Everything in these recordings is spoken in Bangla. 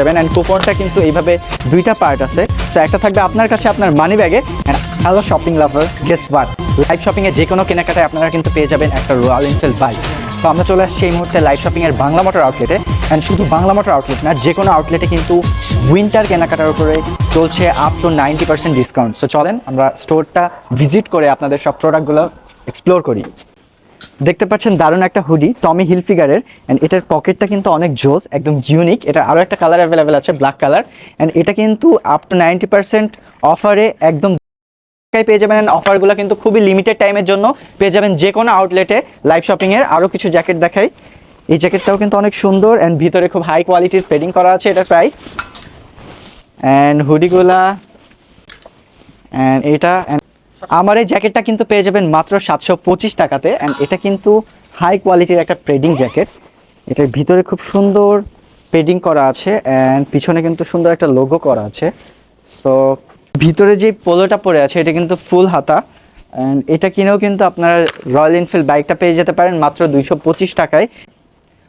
যাবেন অ্যান্ড কুপনটা কিন্তু এইভাবে দুইটা পার্ট আছে। তো একটা থাকবে আপনার কাছে, আপনার মানি ব্যাগে and hello shopping lover guess what live শপিংয়ে যে কোনো কেনাকাটায় আপনারা কিন্তু পেয়ে যাবেন একটা রয়্যাল এনফিল্ড বাইক তো আমরা চলে আসছি এই মুহূর্তে লাইভ শপিংয়ের বাংলা মোটর আউটলেটে অ্যান্ড শুধু বাংলা মোটর আউটলেট না যে কোনো আউটলেটে কিন্তু উইন্টার কেনাকাটার উপরে চলছে up to ninety percent discount so চলেন আমরা স্টোরটা ভিজিট করে আপনাদের সব প্রোডাক্টগুলো এক্সপ্লোর করি। দেখতে পাচ্ছেন দারুণ একটা হুডি টমি হিলফিগারের অ্যান্ড এটার পকেটটা কিন্তু অনেক জোস, একদম ইউনিক এটা আরও একটা কালার অ্যাভেলেবেল আছে ব্ল্যাক কালার অ্যান্ড এটা কিন্তু আপ টু নাইনটি পার্সেন্ট অফারে একদম পেয়ে যাবেন অফারগুলো কিন্তু খুবই লিমিটেড টাইমের জন্য পেয়ে যাবেন যে কোনো আউটলেটে লাইভ শপিংয়ের আরও কিছু জ্যাকেট দেখাই। এই জ্যাকেটটাও কিন্তু অনেক সুন্দর অ্যান্ড ভিতরে খুব হাই কোয়ালিটির পেডিং করা আছে এটার প্রাইস অ্যান্ড হুডিগুলা অ্যান্ড এটা আমার এই জ্যাকেটটা কিন্তু পেয়ে যাবেন মাত্র সাতশো পঁচিশ টাকাতে অ্যান্ড এটা কিন্তু হাই কোয়ালিটির একটা ট্রেডিং জ্যাকেট। এটার ভিতরে খুব সুন্দর পেডিং করা আছে অ্যান্ড পিছনে কিন্তু সুন্দর একটা লোগো করা আছে। সো ভিতরে যে পোলোটা পরে আছে, এটা কিন্তু ফুল হাতা অ্যান্ড এটা কিনেও কিন্তু আপনারা রয়্যাল এনফিল্ড বাইকটা পেয়ে যেতে পারেন মাত্র দুইশো পঁচিশ টাকায়।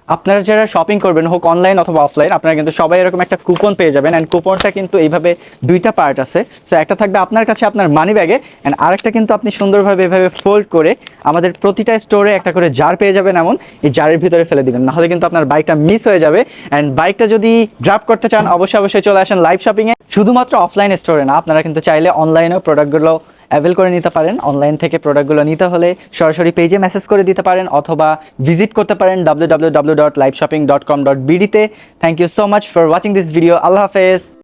আপনারা যারা শপিং করবেন, হোক অনলাইন অথবা অফলাইন আপনারা কিন্তু সবাই এরকম একটা কুপন পেয়ে যাবেন অ্যান্ড কুপনটা কিন্তু এইভাবে দুইটা পার্ট আছে। সো একটা থাকবে আপনার কাছে আপনার মানি ব্যাগে অ্যান্ড আরেকটা কিন্তু আপনি সুন্দরভাবে এভাবে ফোল্ড করে আমাদের প্রতিটা স্টোরে একটা করে জার পেয়ে যাবেন এমন, এই জারের ভিতরে ফেলে দিবেন। নাহলে কিন্তু আপনার বাইকটা মিস হয়ে যাবে অ্যান্ড বাইকটা যদি ড্রপ করতে চান, অবশ্যই অবশ্যই চলে আসেন লাইভ শপিংয়ে শুধুমাত্র অফলাইন স্টোরে না, আপনারা কিন্তু চাইলে অনলাইনেও প্রোডাক্টগুলো অ্যাভেল করে নিতে পারেন। অনলাইন থেকে প্রোডাক্টগুলো নিতে হলে সরাসরি পেজে মেসেজ করে দিতে পারেন অথবা ভিজিট করতে পারেন W W W dot live shopping dot com dot বিডিতে thank you so much for watching this video আল্লাহ হাফেজ।